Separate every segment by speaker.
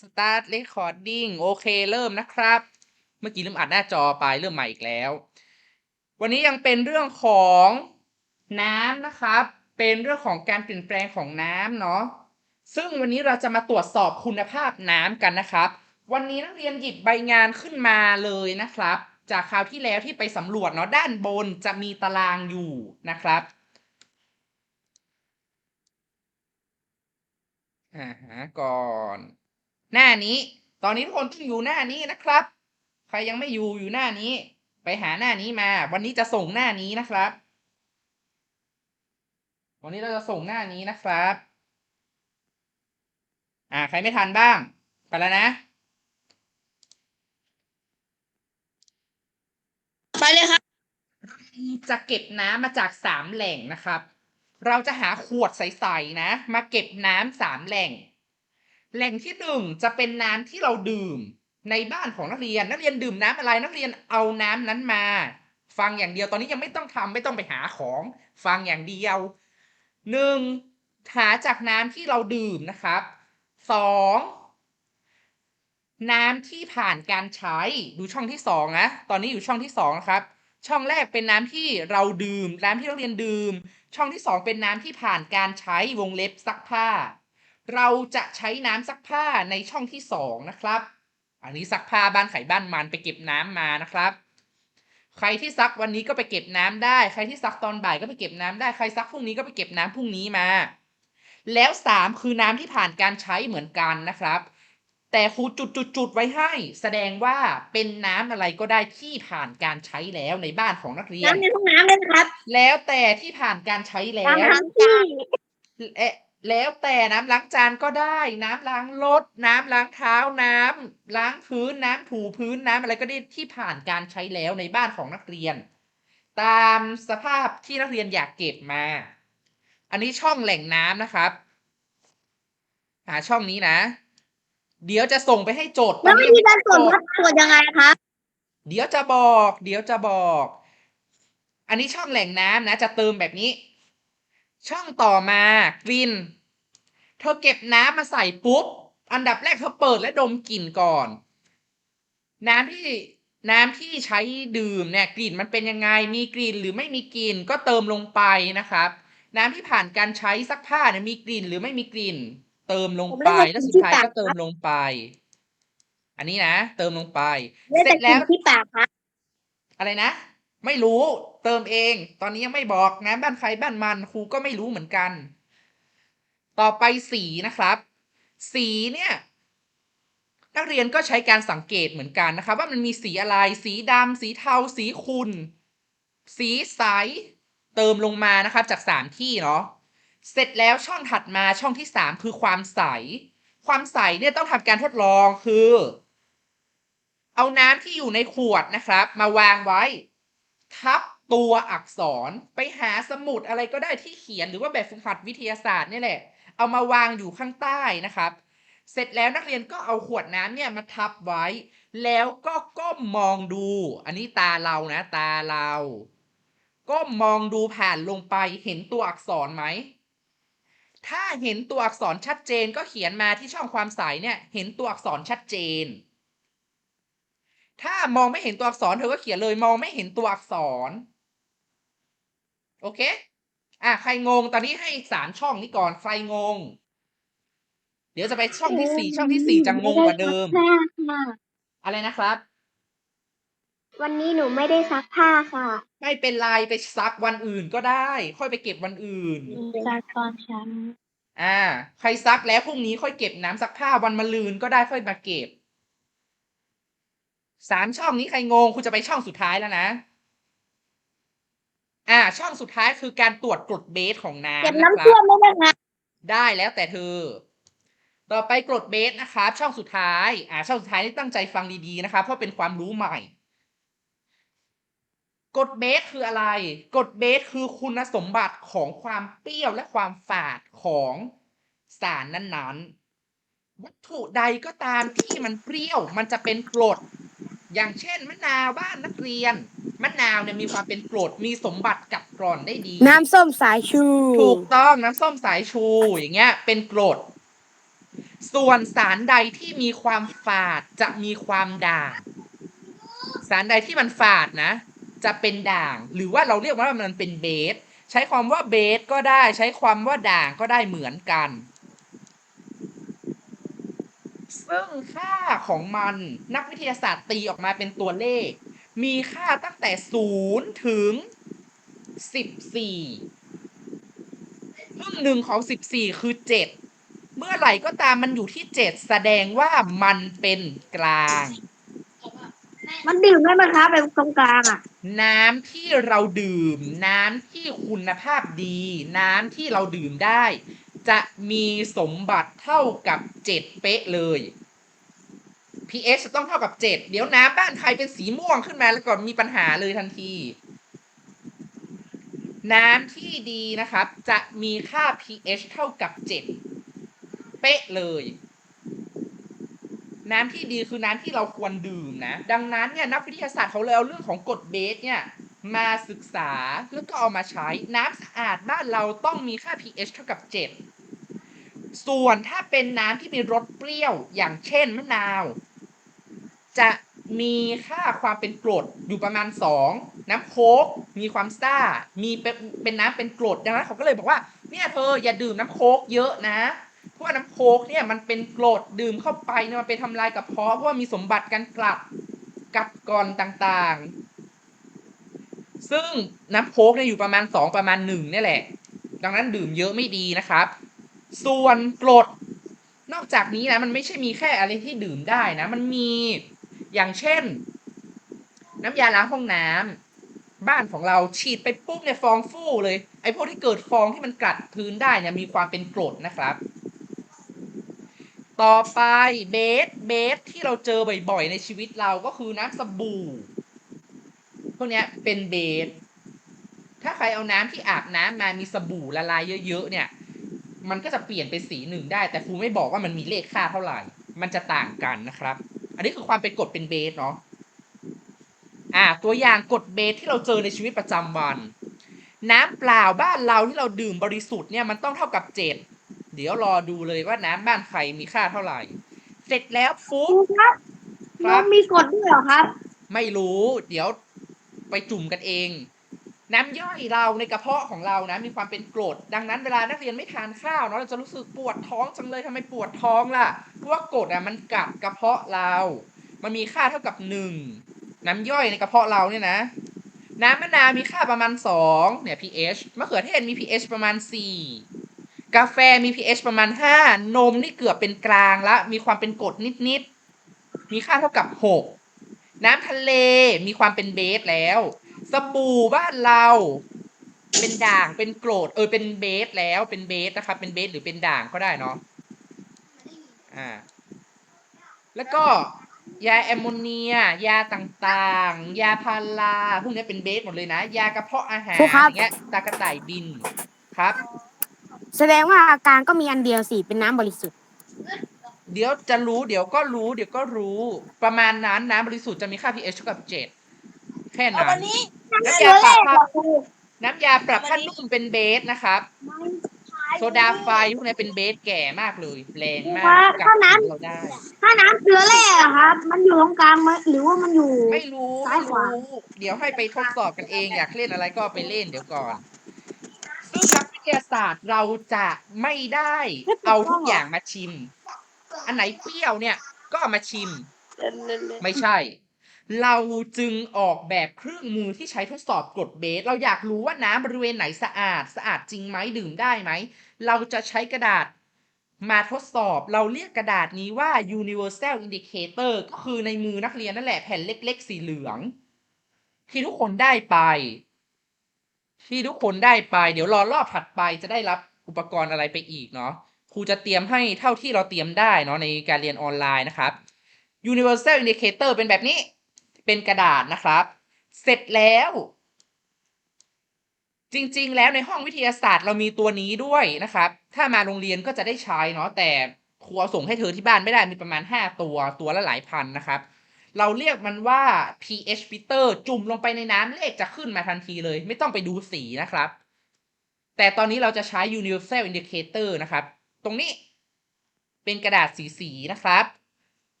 Speaker 1: Start Recording โอเค เริ่มนะครับ เมื่อกี้ลืมอัดหน้าจอไปเริ่มใหม่อีกแล้ว วันนี้ยังเป็นเรื่องของน้ำนะครับ เป็นเรื่องของการเปลี่ยนแปลงของน้ำเนาะ ซึ่งวันนี้เราจะมาตรวจสอบคุณภาพน้ำกันนะครับ วันนี้นักเรียนหยิบใบงานขึ้นมาเลยนะครับ จากคราวที่แล้วที่ไปสำรวจเนาะด้านบนจะมีตารางอยู่นะครับอ่าหาก่อน หน้านี้ ตอนนี้ทุกคนต้องอยู่หน้านี้นะครับ ใครยังไม่อยู่อยู่หน้านี้ ไปหาหน้านี้มา วันนี้จะส่งหน้านี้นะครับ วันนี้เราจะส่งหน้านี้นะครับ อ่า ใครไม่ทันบ้าง ไปแล้วนะ
Speaker 2: ไปเลยครับ
Speaker 1: จะเก็บน้ำมาจากสามแหล่งนะครับ เราจะหาขวดใสๆนะ มาเก็บน้ำสามแหล่ง แหล่งที่หนึ่งจะเป็นน้ำที่เราดื่มในบ้านของนักเรียน นักเรียนดื่มน้ำอะไร นักเรียนเอาน้ำนั้นมา ฟังอย่างเดียวตอนนี้ยังไม่ต้องทำไม่ต้องไปหาของ ฟังอย่างเดียวหนึ่งหาจากน้ำที่เราดื่มนะครับสองน้ำที่ผ่านการใช้ดูช่องที่สองนะตอนนี้อยู่ช่องที่สองนะครับ ช่องแรกเป็นน้ำที่เราดื่ม น้ำที่นักเรียนดื่ม ช่องที่สองเป็นน้ำที่ผ่านการใช้วงเล็บซักผ้า เราจะใช้น้ำซักผ้าในช่องที่สองนะครับ อันนี้ซักผ้าบ้านไข่บ้านมันไปเก็บน้ำมานะครับ ใครที่ซักวันนี้ก็ไปเก็บน้ำได้ ใครที่ซักตอนบ่ายก็ไปเก็บน้ำได้ ใครซักพรุ่งนี้ก็ไปเก็บน้ำพรุ่งนี้มา แล้วสามคือน้ำที่ผ่านการใช้เหมือนกันนะครับ แต่ครูจุดจุดจุดๆๆไว้ให้ แสดงว่าเป็นน้ำอะไรก็ได้ที่ผ่านการใช้แล้วในบ้านของนักเรียน
Speaker 2: น้ำในห้องน้ำเลยนะครับ
Speaker 1: แล้วแต่ที่ผ่านการใช้แล้ว
Speaker 2: น้ำล้างจาน
Speaker 1: เอ๊ะ แล้วแต่น้ำล้างจานก็ได้ น้ำล้างรถ น้ำล้างเท้าน้ำล้างพื้นน้ำถูพื้นน้ำอะไรก็ได้ที่ผ่านการใช้แล้วในบ้านของนักเรียน ตามสภาพที่นักเรียนอยากเก็บมา อันนี้ช่องแหล่งน้ำนะครับ หาช่องนี้นะ เดี๋ยวจะส่งไปให้โจทย์
Speaker 2: แล้ววิธีการตรวจ
Speaker 1: โจท
Speaker 2: วัด
Speaker 1: ย์
Speaker 2: ตรวจยังไงครับ
Speaker 1: เดี๋ยวจะบอก เดี๋ยวจะบอก อันนี้ช่องแหล่งน้ำนะ จะเติมแบบนี้ ช่องต่อมากลิ่นเธอเก็บน้ำมาใส่ปุ๊บ อันดับแรกเธอเปิดและดมกลิ่นก่อน น้ำที่น้ำที่ใช้ดื่มเนี่ยกลิ่นมันเป็นยังไง มีกลิ่นหรือไม่มีกลิ่นก็เติมลงไปนะครับ น้ำที่ผ่านการใช้ซักผ้าเนี่ยมีกลิ่นหรือไม่มีกลิ่น เติมลงไป
Speaker 2: ผมไม่ได้
Speaker 1: แล้วสุด
Speaker 2: ที่
Speaker 1: ท้าย
Speaker 2: ปาก
Speaker 1: ก็เติมลงไป อันนี้นะเติมลงไป
Speaker 2: ได้
Speaker 1: เสร็
Speaker 2: แต่
Speaker 1: จ
Speaker 2: ก
Speaker 1: แล้
Speaker 2: ลิ่
Speaker 1: ว
Speaker 2: นที่ปากครับ
Speaker 1: อะไรนะ ไม่รู้ เติมเอง ตอนนี้ยังไม่บอกนะบ้านใครบ้านมันครูก็ไม่รู้เหมือนกัน ต่อไปสีนะครับ สีเนี่ยนักเรียนก็ใช้การสังเกตเหมือนกันนะครับ ว่ามันมีสีอะไร สีดำสีเทา สีขุ่นสีใส เติมลงมานะครับจากสามที่เนาะเสร็จแล้วช่องถัดมาช่องที่สามคือความใส ความใสเนี่ยต้องทำการทดลองคือ เอาน้ำที่อยู่ในขวดนะครับ มาวางไว้ ทับ ตัวอักษรไปหาสมุดอะไรก็ได้ที่เขียนหรือว่าแบบฝึกหัดวิทยาศาสตร์นี่แหละ เอามาวางอยู่ข้างใต้นะครับ เสร็จแล้วนักเรียนก็เอาขวดน้ำเนี่ยมาทับไว้ แล้วก็ก้มมองดู อันนี้ตาเรานะ ตาเราก้มมองดูผ่านลงไปเห็นตัวอักษรไหม ถ้าเห็นตัวอักษรชัดเจนก็เขียนมาที่ช่องความใสเนี่ยเห็นตัวอักษรชัดเจน ถ้ามองไม่เห็นตัวอักษรเธอก็เขียนเลยมองไม่เห็นตัวอักษร โอเค อะใครงงตอนนี้ให้สามช่องนี้ก่อนใครงง เดี๋ยวจะไปช่องที่สี่ช่องที่สี่จะงงกว่าเดิม
Speaker 2: ผ้าค่ะ
Speaker 1: อะไรนะครับ
Speaker 2: วันนี้หนูไม่ได้ซักผ้าค่ะ
Speaker 1: ไม่เป็นไรไปซักวันอื่นก็ได้ ค่อยไปเก็บวันอื่น
Speaker 2: ซักตอนเช้า
Speaker 1: อ่า ใครซักแล้วพรุ่งนี้ค่อยเก็บน้ำซักผ้าวันมะรืนก็ได้ค่อยมาเก็บ สามช่องนี้ใครงงคุณจะไปช่องสุดท้ายแล้วนะ อ่า ช่องสุดท้ายคือการตรวจกรดเบสของน้ำ
Speaker 2: เก็บ
Speaker 1: นะ
Speaker 2: น้ำ
Speaker 1: ครั
Speaker 2: ท่ว
Speaker 1: บ
Speaker 2: มไม่ได้ครับ
Speaker 1: ได้แล้วแต่เธอ ต่อไปกรดเบสนะครับ ช่องสุดท้าย อ่า ช่องสุดท้ายนี่ตั้งใจฟังดีๆนะครับเพราะเป็นความรู้ใหม่กรดเบสคืออะไรกรดเบสคือคุณสมบัติของความเปรี้ยวและความฝาดของสารนั้นๆ วัตถุใดก็ตามที่มันเปรี้ยว มันจะเป็นกรด อย่างเช่นมะนาวบ้านนักเรียน มะนาวเนี่ยมีความเป็นกรดมีสมบัติกัดกร่อนได้ดี
Speaker 3: น้ำส้มสายชู
Speaker 1: ถูกต้องน้ำส้มสายชูอย่างเงี้ย เป็นกรด ส่วนสารใดที่มีความฝาดจะมีความด่าง สารใดที่มันฝาดนะ จะเป็นด่าง หรือว่าเราเรียกว่ามันเป็นเบส ใช้ความว่าเบสก็ได้ ใช้ความว่าด่างก็ได้เหมือนกัน ซึ่งค่าของมันนักวิทยาศาสตร์ตีออกมาเป็นตัวเลข มีค่าตั้งแต่0ถึง14ครึ่งหนึ่งของ14คือ7เมื่อไหร่ก็ตามมันอยู่ที่7แสดงว่ามันเป็นกลาง
Speaker 2: มันดื่มได้ไหมครับเป็นตรงกลางอะ
Speaker 1: น้ำที่เราดื่ม น้ำที่คุณภาพดี น้ำที่เราดื่มได้ จะมีสมบัติเท่ากับ7เป๊ะเลย pH จะต้องเท่ากับ 7 เดี๋ยวน้ำบ้านใครเป็นสีม่วงขึ้นมาแล้วก็มีปัญหาเลยทันที น้ำที่ดีนะครับ จะมีค่า pH เท่ากับ 7 เป๊ะเลย น้ำที่ดีคือน้ำที่เราควรดื่มนะ ดังนั้นเนี่ยนักวิทยาศาสตร์เขาเลยเอาเรื่องของกรดเบสเนี่ยมาศึกษาแล้วก็เอามาใช้น้ำสะอาดบ้านเราต้องมีค่า pH เท่ากับ 7 ส่วนถ้าเป็นน้ำที่มีรสเปรี้ยว อย่างเช่นมะนาว จะมีค่าความเป็นกรดอยู่ประมาณ 2 น้ำโค้กมีความซ่า มีเป็นเป็นน้ำเป็นกรดดังนั้นเขาก็เลยบอกว่าเนี่ยเธออย่าดื่มน้ำโค้กเยอะนะเพราะว่าน้ำโค้กเนี่ยมันเป็นกรดดื่มเข้าไปเนี่ยมันไปทำลายกระเพาะเพราะว่ามีสมบัติการกลับกัดกร่อนต่างๆ ซึ่งน้ำโค้กเนี่ยอยู่ประมาณ 2 ประมาณ1นี่แหละ ดังนั้นดื่มเยอะไม่ดีนะครับ ส่วนกรดนอกจากนี้นะมันไม่ใช่มีแค่อะไรที่ดื่มได้นะ มันมี อย่างเช่น น้ำยาล้างห้องน้ำบ้านของเราฉีดไปปุ๊บเนี่ยฟองฟู่เลยไอ้พวกที่เกิดฟองที่มันกัดพื้นได้เนี่ยมีความเป็นกรดนะครับ ต่อไปเบสเบสที่เราเจอบ่อยๆในชีวิตเราก็คือน้ำสบู่พวกเนี้ยเป็นเบสถ้าใครเอาน้ำที่อาบน้ำมามีสบู่ละลายเยอะๆเนี่ย มันก็จะเปลี่ยนเป็นสีหนึ่งได้ แต่ครูไม่บอกว่ามันมีเลขค่าเท่าไหร่ มันจะต่างกันนะครับ อันนี้คือความเป็นกรดเป็นเบสเนาะอ่าตัวอย่างกรดเบสที่เราเจอในชีวิตประจำวัน น้ำเปล่าบ้านเราที่เราดื่มบริสุทธิ์เนี่ยมันต้องเท่ากับเจ็ดเดี๋ยวรอดูเลยว่าน้ำบ้านใครมีค่าเท่าไหร่ เสร็จแล้ว
Speaker 2: ครู
Speaker 1: ปุ๊บ
Speaker 2: ครับ
Speaker 1: ครั
Speaker 2: มั
Speaker 1: บ
Speaker 2: นมีกฎด้วยเหรอครับ
Speaker 1: ไม่รู้ เดี๋ยวไปจุ่มกันเอง น้ำย่อยเราในกระเพาะของเรานะมีความเป็นกรด ดังนั้นเวลานักเรียนไม่ทานข้าวเนาะเราจะรู้สึกปวดท้องจังเลยทำไมปวดท้องล่ะเพราะว่ากรดอะมันกัดกระเพาะเรา มันมีค่าเท่ากับหนึ่งน้ำย่อยในกระเพาะเราเนี่ยนะน้ำมะนาวมีค่าประมาณสองเนี่ย pH มะเขือเทศมี pH ประมาณสี่กาแฟมี pH ประมาณห้านมนี่เกือบเป็นกลางละ มีความเป็นกรดนิดๆ มีค่าเท่ากับหกน้ำทะเลมีความเป็นเบสแล้ว สบู่บ้านเรา เป็นด่างเป็นโกรดเออเป็นเบสแล้วเป็นเบสนะครับ เป็นเบสหรือเป็นด่างก็ได้เนาะอ่า แล้วก็ยาแอมโมเนีย ยาต่างๆ ยาพาราพวกนี้เป็นเบสหมดเลยนะ ยากระเพาะอาหาร
Speaker 3: ครูครับ
Speaker 1: อย่างเงี้ยตากระต่ายบินครับ
Speaker 3: แสดงว่าอาการก็มีอันเดียวสิเป็นน้ำบริสุทธิ์
Speaker 1: เดี๋ยวจะรู้เดี๋ยวก็รู้ เดี๋ยวก็รู้ ประมาณนั้นน้ำบริสุทธิ์จะมีค่า pH เท่ากับเจ็ด แค่นั้น น้ำยาปรับผ้าน้ำยาปรับผ้านุ่มเป็นเบสนะครับ โซดาไฟพวกนี้เป็นเบสแก่มากเลยแรงมาก
Speaker 2: ว่า
Speaker 1: กั
Speaker 2: ถ้าน้
Speaker 1: เราได้
Speaker 2: ถ้าน้ำเกลือแร่อะครับ มันอยู่ตรงกลางไหมหรือว่ามันอยู่
Speaker 1: ไม่รู้
Speaker 2: ซ้า
Speaker 1: ไม่
Speaker 2: ยขวา
Speaker 1: รู้เดี๋ยวให้ไปทดสอบกันเองอยากเล่นอะไรก็ไปเล่นเดี๋ยวก่อนซึ่งนักวิทยาศาสตร์เราจะไม่ได้เอาทุกอย่างมาชิม อันไหนเปรี้ยวเนี่ยก็เอามาชิม ไม่ใช่ เราจึงออกแบบเครื่องมือที่ใช้ทดสอบกรดเบส เราอยากรู้ว่าน้ำบริเวณไหนสะอาด สะอาดจริงไหมดื่มได้ไหม เราจะใช้กระดาษมาทดสอบ เราเรียกกระดาษนี้ว่า universal indicator ก็คือในมือนักเรียนนั่นแหละแผ่นเล็กๆ สีเหลือง ที่ทุกคนได้ไป ที่ทุกคนได้ไป เดี๋ยวรอรอบถัดไปจะได้รับอุปกรณ์อะไรไปอีกเนาะครูจะเตรียมให้เท่าที่เราเตรียมได้เนาะในการเรียนออนไลน์นะครับ universal indicator เป็นแบบนี้ เป็นกระดาษนะครับ เสร็จแล้ว จริงๆ แล้วในห้องวิทยาศาสตร์เรามีตัวนี้ด้วยนะครับ ถ้ามาโรงเรียนก็จะได้ใช้เนาะแต่ครูเอาส่งให้เธอที่บ้านไม่ได้มีประมาณ 5 ตัวตัวละหลายพันนะครับ เราเรียกมันว่า pH filter จุ่มลงไปในน้ำเลขจะขึ้นมาทันทีเลย ไม่ต้องไปดูสีนะครับ แต่ตอนนี้เราจะใช้ universal indicator นะครับ ตรงนี้เป็นกระดาษสีสีๆนะครับ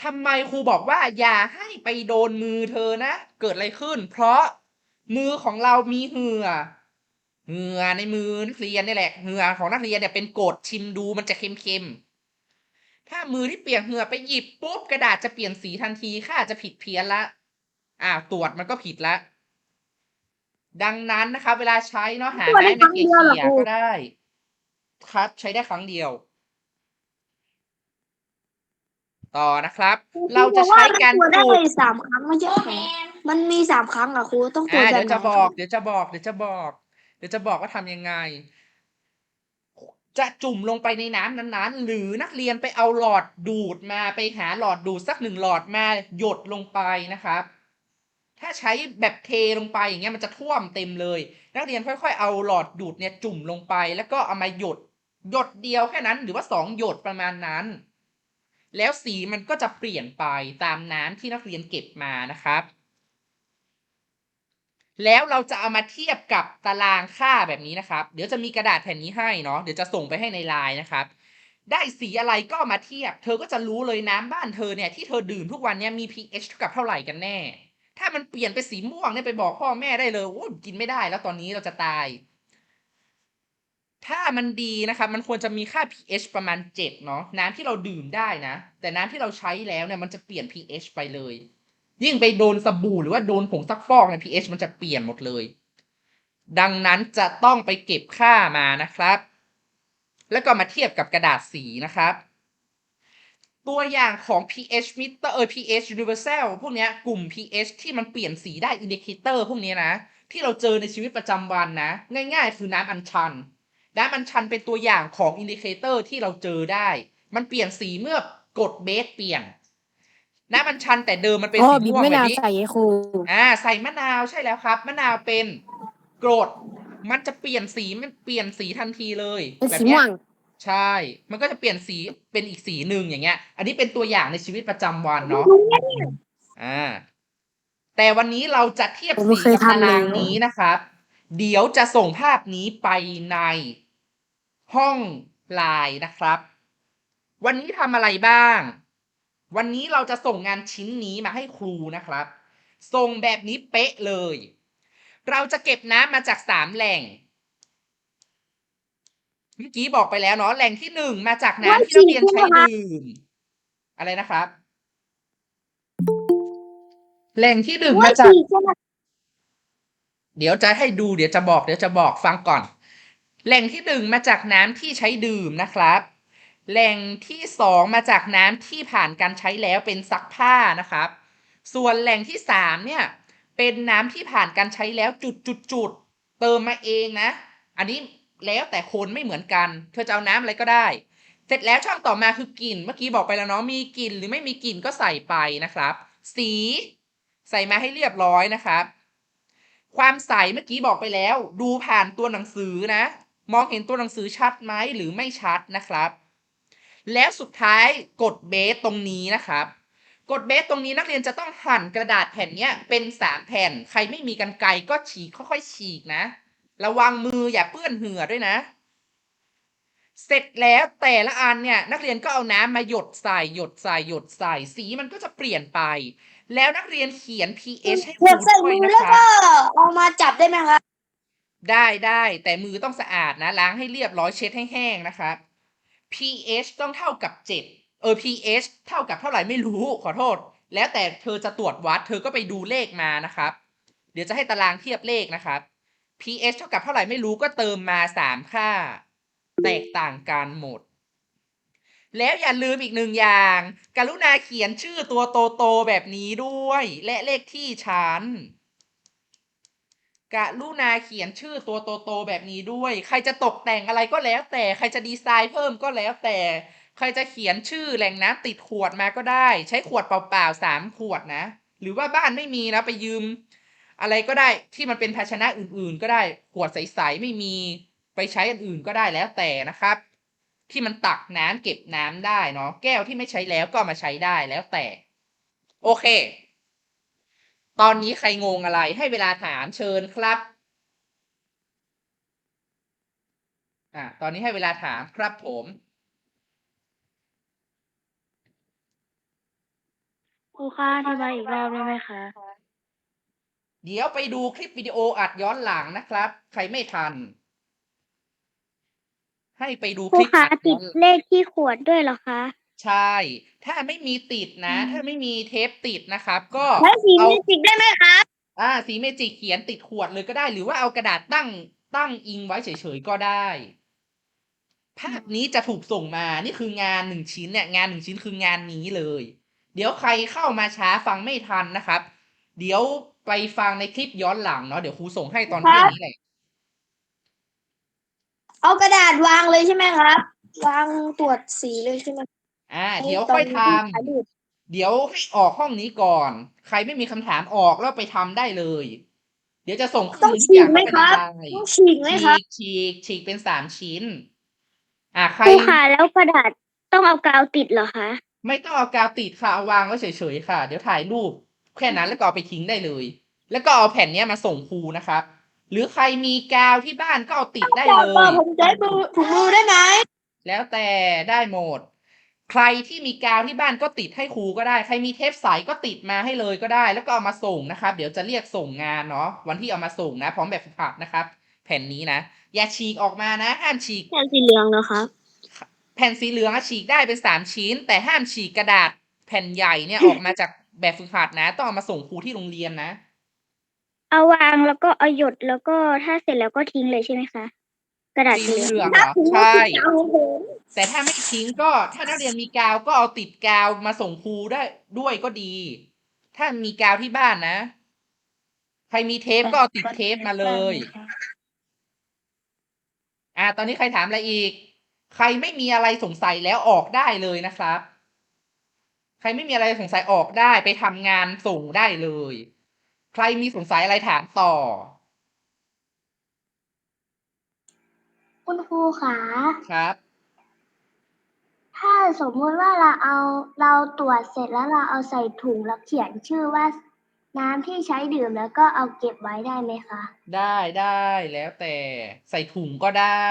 Speaker 1: ทำไมครูบอกว่าอย่าให้ไปโดนมือเธอนะ เกิดอะไรขึ้น เพราะมือของเรามีเหงื่อเหงื่อในมือนักเรียนนี่แหละเหงื่อของนักเรียนเนี่ยเป็นกรดชิมดูมันจะเค็มๆ ถ้ามือที่เปียกเหงื่อไปหยิบปุ๊บกระดาษจะเปลี่ยนสีทันทีค่าจะผิดเพี้ยนละอ่าตรวจมันก็ผิดละดังนั้นนะครับเวลาใช้เนาะหา
Speaker 2: ได้
Speaker 1: ไม้
Speaker 2: ครั้ง
Speaker 1: มาเกี่
Speaker 2: เดียวเหรอ
Speaker 1: ย
Speaker 2: ครู
Speaker 1: ๆก็ได้ ครับใช้ได้ครั้งเดียว ต่อนะครับ เราจะใช้การ
Speaker 2: ตรวจได้
Speaker 1: จุ
Speaker 2: เล
Speaker 1: ด
Speaker 2: ยสามครั้งไม่ใช่เหรอมันมีสามครั้งอะครูต้องตรวจ
Speaker 1: อ่า
Speaker 2: แบ
Speaker 1: เดี๋
Speaker 2: บ
Speaker 1: ยว
Speaker 2: ไหน
Speaker 1: จะบอก เดี๋ยวจะบอก เดี๋ยวจะบอก เดี๋ยวจะบอกว่าทำยังไง จะจุ่มลงไปในน้ำนั้นๆ หรือนักเรียนไปเอาหลอดดูดมาไปหาหลอดดูดสักหนึ่งหลอดมาหยดลงไปนะครับ ถ้าใช้แบบเทลงไปอย่างเงี้ยมันจะท่วมเต็มเลย นักเรียนค่อย ๆ เอาหลอดดูดเนี่ยจุ่มลงไป แล้วก็เอามาหยดหยดเดียวแค่นั้น หรือว่าสองหยดประมาณนั้น แล้วสีมันก็จะเปลี่ยนไปตามน้ำที่นักเรียนเก็บมานะครับ แล้วเราจะเอามาเทียบกับตารางค่าแบบนี้นะครับ เดี๋ยวจะมีกระดาษแผ่นนี้ให้เนาะเดี๋ยวจะส่งไปให้ในไลน์นะครับ ได้สีอะไรก็มาเทียบ เธอก็จะรู้เลยน้ำบ้านเธอเนี่ยที่เธอดื่มทุกวันเนี่ยมี pH เท่ากับเท่าไหร่กันแน่ ถ้ามันเปลี่ยนไปสีม่วงเนี่ยไปบอกพ่อแม่ได้เลยโอ้กินไม่ได้แล้วตอนนี้เราจะตาย ถ้ามันดีนะครับมันควรจะมีค่า pH ประมาณ 7 เนาะน้ำที่เราดื่มได้นะ แต่น้ำที่เราใช้แล้วเนี่ยมันจะเปลี่ยน pH ไปเลย ยิ่งไปโดนสบู่หรือว่าโดนผงซักฟอกเนี่ย pH มันจะเปลี่ยนหมดเลย ดังนั้นจะต้องไปเก็บค่ามานะครับ แล้วก็มาเทียบกับกระดาษสีนะครับ ตัวอย่างของ pH meter เออ pH universal พวกเนี้ยกลุ่ม pH ที่มันเปลี่ยนสีได้ indicator พวกเนี้ยนะ ที่เราเจอในชีวิตประจำวันนะ ง่าย ๆ คือน้ำอัญชัน น้ำอัญชันเป็นตัวอย่างของ indicator ที่เราเจอได้ มันเปลี่ยนสีเมื่อกดเบสเปลี่ยนน้ำอัญชันแต่เดิมมันเป็น
Speaker 3: อ๋อ
Speaker 1: สี
Speaker 3: บีบ
Speaker 1: ม่วง
Speaker 3: ไม่
Speaker 1: แบ
Speaker 3: นา
Speaker 1: บ
Speaker 3: ว
Speaker 1: นี้
Speaker 3: ใส่ให้ครู
Speaker 1: อ่า ใส่มะนาวใช่แล้วครับ มะนาวเป็นกรด มันจะเปลี่ยนสีมันเปลี่ยนสีทันทีเลย
Speaker 3: เป็น
Speaker 1: แบบ
Speaker 3: สี
Speaker 1: เนี้
Speaker 3: ม่
Speaker 1: ยว
Speaker 3: ง
Speaker 1: ใช่ มันก็จะเปลี่ยนสีเป็นอีกสีหนึ่งอย่างเงี้ย อันนี้เป็นตัวอย่างในชีวิตประจำวันเนาะอ่า แต่วันนี้เราจะเทียบ
Speaker 3: ผม
Speaker 1: สี
Speaker 3: ไม่เคย
Speaker 1: กับตาราง
Speaker 3: ทำเลย
Speaker 1: นี้นะครับ เดี๋ยวจะส่งภาพนี้ไปใน ห้องไลน์นะครับ วันนี้ทำอะไรบ้าง วันนี้เราจะส่งงานชิ้นนี้มาให้ครูนะครับ ส่งแบบนี้เป๊ะเลย เราจะเก็บน้ำมาจากสามแหล่งเมื่อกี้บอกไปแล้วเนาะแหล่งที่หนึ่งมาจากน้ำที่นักเรียนใช้ดื่มอะไรนะครับ แหล่งที่หนึ่ง
Speaker 2: ว่า
Speaker 1: มาจาก
Speaker 2: ฉีดใช่ไหม
Speaker 1: เดี๋ยวจะให้ดูเดี๋ยวจะบอกเดี๋ยวจะบอกฟังก่อน แหล่งที่หนึ่งมาจากน้ำที่ใช้ดื่มนะครับ แหล่งที่สองมาจากน้ำที่ผ่านการใช้แล้วเป็นซักผ้านะครับ ส่วนแหล่งที่สามเนี่ยเป็นน้ำที่ผ่านการใช้แล้วจุดจุดจุดๆเติมมาเองนะ อันนี้แล้วแต่คนไม่เหมือนกัน เธอจะเอาน้ำอะไรก็ได้ เสร็จแล้วช่องต่อมาคือกลิ่น เมื่อกี้บอกไปแล้วเนาะมีกลิ่นหรือไม่มีกลิ่นก็ใส่ไปนะครับ สีใส่มาให้เรียบร้อยนะครับ ความใสเมื่อกี้บอกไปแล้ว ดูผ่านตัวหนังสือนะ มองเห็นตัวหนังสือชัดไหมหรือไม่ชัดนะครับ แล้วสุดท้ายกดเบสตรงนี้นะครับ กดเบสตรงนี้นักเรียนจะต้องหั่นกระดาษแผ่นเนี้ยเป็นสามแผ่น ใครไม่มีกันไกรก็ฉีกค่อยๆฉีกนะ ระวังมืออย่าเปื้อนเหงื่อด้วยนะ เสร็จแล้วแต่ละอันเนี่ยนักเรียนก็เอาน้ำมาหยดใส่หยดใส่หยดใส่สีมันก็จะเปลี่ยนไป แล้วนักเรียนเขียน pH ให้ค
Speaker 2: หย
Speaker 1: รู
Speaker 2: ด้
Speaker 1: วย
Speaker 2: มือ
Speaker 1: นะ
Speaker 2: แล้ว
Speaker 1: ค
Speaker 2: ก็เอามาจับได้ไหมครับ
Speaker 1: ได้ได้แต่มือต้องสะอาดนะ ล้างให้เรียบร้อยเช็ดให้แห้งนะครับ pH ต้องเท่ากับ 7 เออ pH เท่ากับเท่าไหร่ไม่รู้ขอโทษ แล้วแต่เธอจะตรวจวัด เธอก็ไปดูเลขมานะครับ เดี๋ยวจะให้ตารางเทียบเลขนะครับ pH เท่ากับเท่าไหร่ไม่รู้ก็เติมมา 3 ค่า แตกต่างกันหมด แล้วอย่าลืมอีกหนึ่งอย่าง กรุณาเขียนชื่อตัวโตๆแบบนี้ด้วย และเลขที่ชั้น กรุณาเขียนชื่อตัวโตๆแบบนี้ด้วย ใครจะตกแต่งอะไรก็แล้วแต่ ใครจะดีไซน์เพิ่มก็แล้วแต่ ใครจะเขียนชื่อแหล่งน้ำติดขวดมาก็ได้ ใช้ขวดเปล่าๆสามขวดนะ หรือว่าบ้านไม่มีนะไปยืม อะไรก็ได้ที่มันเป็นภาชนะอื่นๆ ก็ได้ ขวดใสๆไม่มี ไปใช้อันอื่นก็ได้แล้วแต่นะครับ ที่มันตักน้ำเก็บน้ำได้เนาะ แก้วที่ไม่ใช้แล้วก็มาใช้ได้แล้วแต่ โอเค ตอนนี้ใครงงอะไรให้เวลาถามเชิญครับอ่าตอนนี้ให้เวลาถามครับผม
Speaker 2: ครูคะอธิมาอีกรอบได้ไหมคะ
Speaker 1: เดี๋ยวไปดูคลิปวิดีโออัดย้อนหลังนะครับ ใครไม่ทัน ให้ไปดู
Speaker 2: ค
Speaker 1: ลิป
Speaker 2: คะ
Speaker 1: อัด
Speaker 2: ติดเลขที่ขวดด้วยเหรอคะ
Speaker 1: ใช่ ถ้าไม่มีติดนะ ถ้าไม่มีเทปติดนะครับ ก็
Speaker 2: แล้วสี
Speaker 1: เอา
Speaker 2: เมจิกได้ไหมคะ
Speaker 1: อ่าสีเมจิกเขียนติดขวดเลยก็ได้ หรือว่าเอากระดาษตั้งตั้งอิงไว้เฉยๆก็ได้ ภาพนี้จะถูกส่งมา นี่คืองานหนึ่งชิ้นเนี่ย งานหนึ่งชิ้นคืองานนี้เลย เดี๋ยวใครเข้ามาช้าฟังไม่ทันนะครับ เดี๋ยวไปฟังในคลิปย้อนหลังเนาะ เดี๋ยวครูส่งให้ตอนเที่ยงนี้แหละ
Speaker 2: เอากระดาษวางเลยใช่ไหมครับ วางตรวจสีเลยใช่ไหม
Speaker 1: อ่า เดี๋ยวค่อยทำเดี๋ยวให้ออกห้องนี้ก่อน ใครไม่มีคำถามออกแล้วไปทำได้เลย เดี๋ยวจะส่งคื
Speaker 2: ต้อง
Speaker 1: นทุกอย่าง
Speaker 2: ฉีกไหม
Speaker 1: เข้าไป
Speaker 2: ครับ
Speaker 1: ในไลน์
Speaker 2: ต้องฉีกไหมครับ
Speaker 1: ฉีกฉีกฉีกเป็นสามชิ้น อ่าใคร
Speaker 2: ครูคะแล้วกระดาษต้องเอากาวติดเหรอคะ
Speaker 1: ไม่ต้องเอากาวติดค่ะเอาวางไว้เฉยๆค่ะ เดี๋ยวถ่ายรูปแค่นั้นแล้วก็เอาไปทิ้งได้เลย แล้วก็เอาแผ่นเนี้ยมาส่งครูนะครับ หรือใครมีกาวที่บ้านก็เอาติดได้เลย
Speaker 2: ผมใช้มือถุงมือได้ไหม
Speaker 1: แล้วแต่ได้หมด ใครที่มีกาวที่บ้านก็ติดให้ครูก็ได้ ใครมีเทปใสก็ติดมาให้เลยก็ได้ แล้วก็เอามาส่งนะครับ เดี๋ยวจะเรียกส่งงานเนาะวันที่เอามาส่งนะ พร้อมแบบฝึกหัดนะครับ แผ่นนี้นะอย่าฉีกออกมานะห้ามฉีก
Speaker 2: แผ่นสีเหลืองนะครับ
Speaker 1: แผ่นสีเหลืองอะฉีกได้เป็นสามชิ้น แต่ห้ามฉีกกระดาษแผ่นใหญ่เนี่ยออกมาจากแบบฝึกหัดนะ ต้องเอามาส่งครูที่โรงเรียนนะ
Speaker 2: เอาวางแล้วก็เอาหยดแล้วก็ถ้าเสร็จแล้วก็ทิ้งเลยใช่ไหมคะ กระดาษ
Speaker 1: สี
Speaker 2: สี
Speaker 1: เห
Speaker 2: เห
Speaker 1: ลื
Speaker 2: ลื
Speaker 1: อ
Speaker 2: องง
Speaker 1: เหรอใช่
Speaker 2: ของผม
Speaker 1: แต่ถ้าไม่ทิ้งก็ถ้านักเรียนมีกาวก็เอาติดกาวมาส่งครูได้ด้วยก็ดี ถ้ามีกาวที่บ้านนะ ใครมีเทปก็เอาติดเทปมาเลย อ่า ตอนนี้ใครถามอะไรอีก ใครไม่มีอะไรสงสัยแล้วออกได้เลยนะครับ ใครไม่มีอะไรสงสัยออกได้ไปทำงานส่งได้เลย ใครมีสงสัยอะไรถามต่อ
Speaker 2: คุณครูขา
Speaker 1: ครับ
Speaker 2: ถ้าสมมุติว่าเราเอาเราตรวจเสร็จแล้วเราเอาใส่ถุงแล้วเขียนชื่อว่า น้ำที่ใช้ดื่มแล้วก็เอาเก็บไว้ได้ไหมคะ
Speaker 1: ได้ได้แล้วแต่ใส่ถุงก็ได้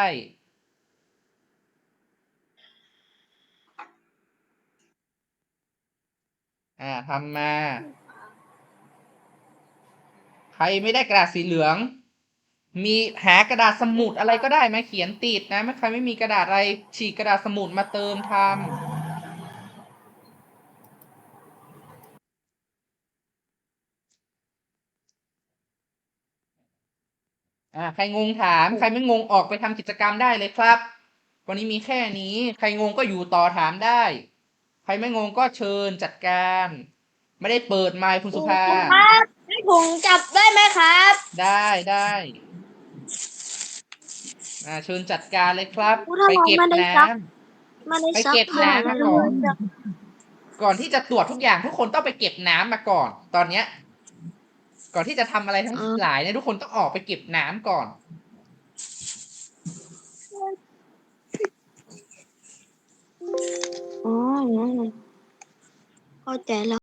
Speaker 1: อ่าทำมา ใครไม่ได้กระดาษสีเหลือง มีหากระดาษสมุดอะไรก็ได้มาเขียนติดนะไม่ใครไม่มีกระดาษอะไรฉีกกระดาษสมุดมาเติมทำอ่าใครงงถามใครไม่งงออกไปทำกิจกรรมได้เลยครับ วันนี้มีแค่นี้ ใครงงก็อยู่ต่อถามได้ ใครไม่งงก็เชิญจัดการ ไม่ได้เปิดไมค์คุณสุภา
Speaker 2: ครับให้ถุงจับได้ไหมครับ
Speaker 1: ได้ได้ อ่าเชิญจัดการเลยครับ
Speaker 2: อุ๊ยถ้า
Speaker 1: ไปเก็บ
Speaker 2: เราไม่ได้
Speaker 1: น้
Speaker 2: ซัก มาใน
Speaker 1: ไป
Speaker 2: ซัก
Speaker 1: เก็บ
Speaker 2: ผ้า
Speaker 1: น้ำมาก่อนำก่อนที่จะตรวจทุกอย่างทุกคนต้องไปเก็บน้ำมาก่อน ตอนเนี้ย ก่อนที่จะทำอะไรทั้งหลายเนี่ยทุกคนต้องออกไปเก็บน้ำก่อน
Speaker 2: อ๋อเข้าใจแล้ว